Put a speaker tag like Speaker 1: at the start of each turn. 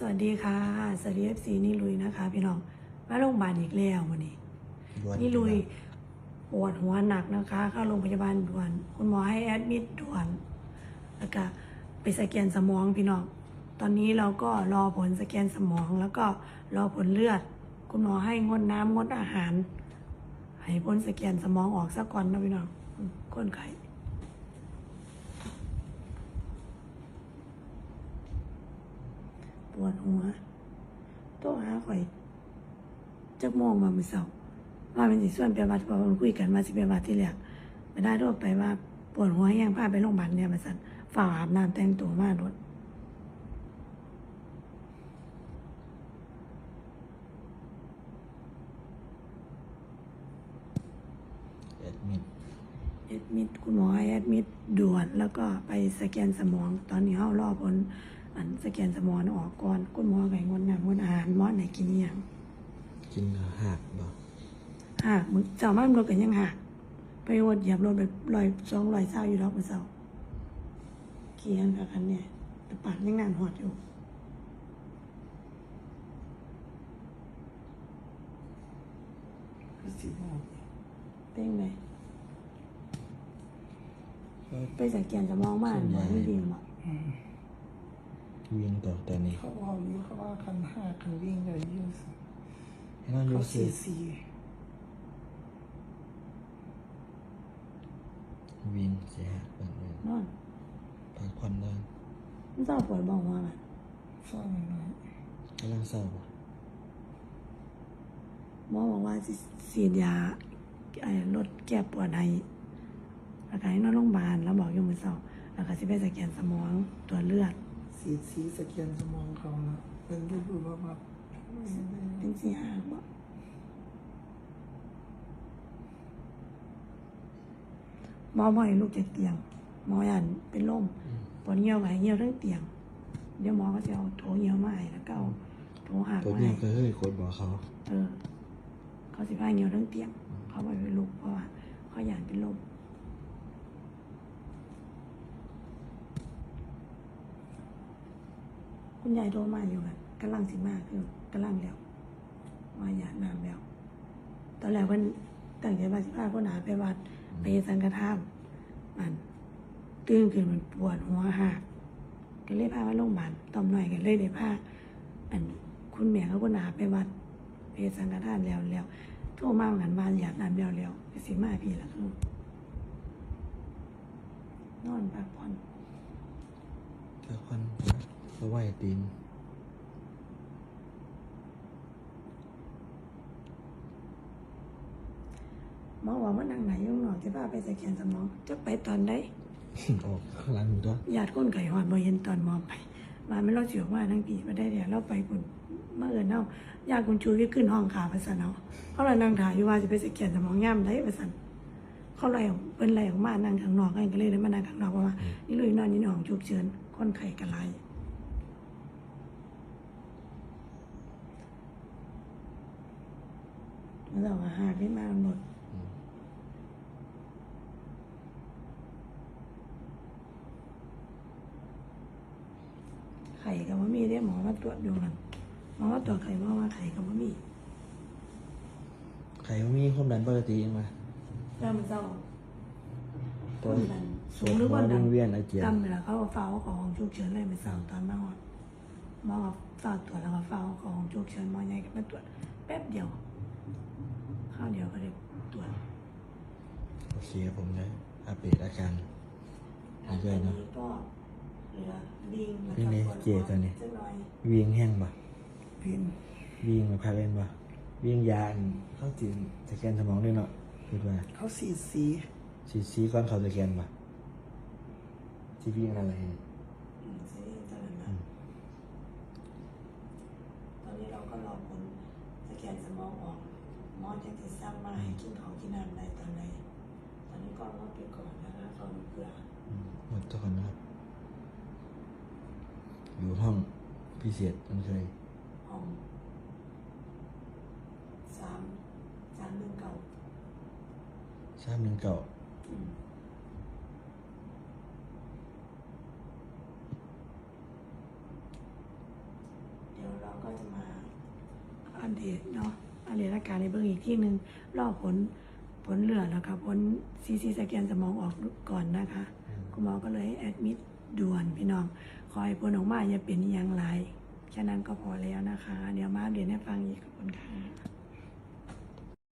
Speaker 1: สวัสดีค่ะ สวัสดีเอฟซีนี่ลุยนะคะ พี่น้องมาโรงพยาบาลอีกแล้ววันนี้
Speaker 2: ด่วน
Speaker 1: นี่ลุยปวดหัวหนักนะคะ เข้าโรงพยาบาลด่วน คุณหมอให้แอดมิดด่วน แล้วก็ไปสแกนสมองพี่น้อง ตอนนี้เราก็รอผลสแกนสมองแล้วก็รอผลเลือด คุณหมอให้งดน้ำงดอาหาร ให้ผลสแกนสมองออกซะก่อนนะพี่น้องอืมคนไข้ป วดหัวโต้องหาข่อยจักโมงมามื้อเช้าว่าเป็นสิส่วนไปวัดเพราะว่ามันคุยกันมาสิไปวัดที่แรกไม่ได้โทษไปว่าปวดหัวแห้งพาไปโรงพยาบาลเนี่ยมาสั่นฝ่าอาบน้ำแต่งตัวมารถ
Speaker 2: แอดมิด
Speaker 1: แอดมิดคุณหมอให้แอดมิดด่วนแล้วก็ไปสแกนสมองตอนนี้เฮารอผล อันสแกนสมองออกก่อนคุณหมอไก่งดน้ำงดอาหารหมอไหนกินอหย่าง
Speaker 2: กินหักบ่
Speaker 1: หากมึงเจ้ามันรถกันยังหักไปวดเหยียบรถไปลอยสองลอยเศร้าอยู่ดอกมือเศร้าเกียนกับคันเนี่ยแต่ปากยังนานหอดอยู่
Speaker 3: คือสิบโมง
Speaker 1: เป็นไงไปสแกนสมองบ้านหมอไม่ดีหรอก
Speaker 2: วิ่งต่อตอนนี้
Speaker 3: เขาบอกอยู่เขาว่าคันห้าคันวิ่งได้อยี่สิบ
Speaker 2: ให้น้อง
Speaker 3: เขา
Speaker 2: ยูซี
Speaker 3: สี่สี่
Speaker 2: วิ่งเสียหักแบบนี้
Speaker 1: นอน
Speaker 2: พักผ่อนได้
Speaker 1: มันเศร้าปวดบอกว่ามัน
Speaker 3: ซ่อนหน่อย
Speaker 2: กำลังเศร้าบ่
Speaker 1: หมอบอกว่าสิฉีดยาไอ้ลดแก้ปวดให้แล้วก็ให้นอนโรงพยาบาลแล้วบอกอยู่มือเศร้าแล้วก็สิไปสแกนสมองตรวจเลือด
Speaker 3: สีสีสแกนสมองเขานะเป็นรูปรูปแบบแบบ
Speaker 1: เป็นสี่ห้าบอกหมอบ่ให้ลูกจากเตียงหมอยันเป็นลมปวดเหี่ยวไหวเหี่ยวทั้งเตียง เดี๋ยวหมอก็จะเอาโถเหี่ยวมาให้แล้วก็เอาโถหัก
Speaker 2: ตัว
Speaker 1: มา
Speaker 2: นี้
Speaker 1: ให้
Speaker 2: ก็เฮ้ยโคตรบอกเขา
Speaker 1: เออ เขาสิพาเหี่ยวทั้งเตียง เขาบ่ไปลุกเพราะว่าเขาอยากเป็นลม คุณยายโทรมาอยู่กันกำลังสิมาคือกำลังแล้ว มาอยากน้ำแล้ว ตอนแรกเพิ่นตั้งใจว่าสิพาคนหาไปวัดไปเฮ็ดสังฆทานมันตื่นขึ้นมันปวดหัวหักก็เลยพามาโรงพยาบาลต่อมหน่อยกันเลยได้พาอันคุณแม่เขาคนหาไปวัดไปเฮ็ดสังฆทานแล้วแล้วโทรมาเหมือนกันว่าอยากน้ำแล้วแล้วก็สิมาพี่ละคือนอนพักผ่อน
Speaker 2: พักผ่อน เพราะว่าตีน
Speaker 1: หมอว่ามันนั่งไหนยุ่งหนอจะพาไปสแกนสมองจะไปตอนใด
Speaker 2: ออกข้างหลังอยู่ตัว
Speaker 1: ญาติคนไก่หอดบ่เห็นตอนหมอไปมาไม่รอดเสียวว่าทั้งปีมาได้เดี๋ยวเราไปคุณเมื่อเอินเนาญาติคุณชูวิทย์ขึ้นห้องขาประสันเอาเขาเลยนั่งถ่ายอยู่ว่าจะไปสแกนสมองย่ำได้ประสันเขาเลยเป็นไรออกมานั่งข้างนอกกันก็เลยเลยมานั่งข้างนอกเพราะว่านี่ลุยนอนนี่ในห้องฉุกเฉินคนไข้กระไร มันต้องมาหาขึ้นมาหมด
Speaker 2: อืม
Speaker 1: ไข่กับว่ามีได้หมอมาตรวจอยู่นั่นหมอมาตรวจไข่ว่าว่าไข่กับว่ามี
Speaker 2: ใครมีความดันปกติยังไง
Speaker 1: เริ่มเศร้า
Speaker 2: ตัว
Speaker 1: ความดันสูงหรือว่าดัน
Speaker 2: เวียนอาเจียน
Speaker 1: กำเวลาเขาเอาเฝ้าของห้องฉุกเฉินเลยมันเศร้าตอนมาหอดหมอก็เฝ้าตรวจแล้วก็เฝ้าของห้องฉุกเฉินหมอใหญ่ก็มาตรวจแป๊บเดียว ข้าวเดียวก็ได้ตรวจ
Speaker 2: โอเคผมได้อัปเดตอาการ
Speaker 1: อัน
Speaker 2: เรื่อยๆเนอะ
Speaker 1: นี้ก็เหลือลิงแล้ว
Speaker 2: นี่
Speaker 1: ก็
Speaker 2: นี่
Speaker 1: ปวด
Speaker 2: เจตัวนี้
Speaker 1: จักหน่อย
Speaker 2: วิ่งแห้งบ่
Speaker 3: พิน
Speaker 2: วิ่งมาพักเล่นบ่วิ่งยาอันเข้าจีนสแกนสมองด้วยเนาะคิดว่า
Speaker 3: เขาสี่สี
Speaker 2: ซีซีก่อนเขาสแกนบ่ที่วิ่งอะไร
Speaker 1: อืมซีรีส์ตอนนั้นนะตอนนี้เราก็รอผลสแกนสมองออก หมอจะติดซ้ำมาให้กินของกินน้ำในตอนไหนตอนนี้ก็งดไปก่อนนะคะตอนเกลือ
Speaker 2: อืมหมดทุกคนนะครับ อยู่ห้องพิเศษมันเคย
Speaker 1: ห้องสามสามหนึ่งเก่า
Speaker 2: ทราบหนึ่งเก่า
Speaker 1: อืมเราก็จะมาอัปเดตเนาะ อัปเดตอาการในเบื้องอีกที่หนึ่งรอผลผลเลือดแล้วค่ะผลซีซีสแกนสมองออกก่อนนะคะคุณหมอก็เลยให้แอดมิดด่วนพี่น้องขอให้ผลออกมาอย่าเป็นอหย่างไรแค่นั้นก็พอแล้วนะคะ เดี๋ยวมาอัปเดตให้ฟังอีกขอบคุณค่ะ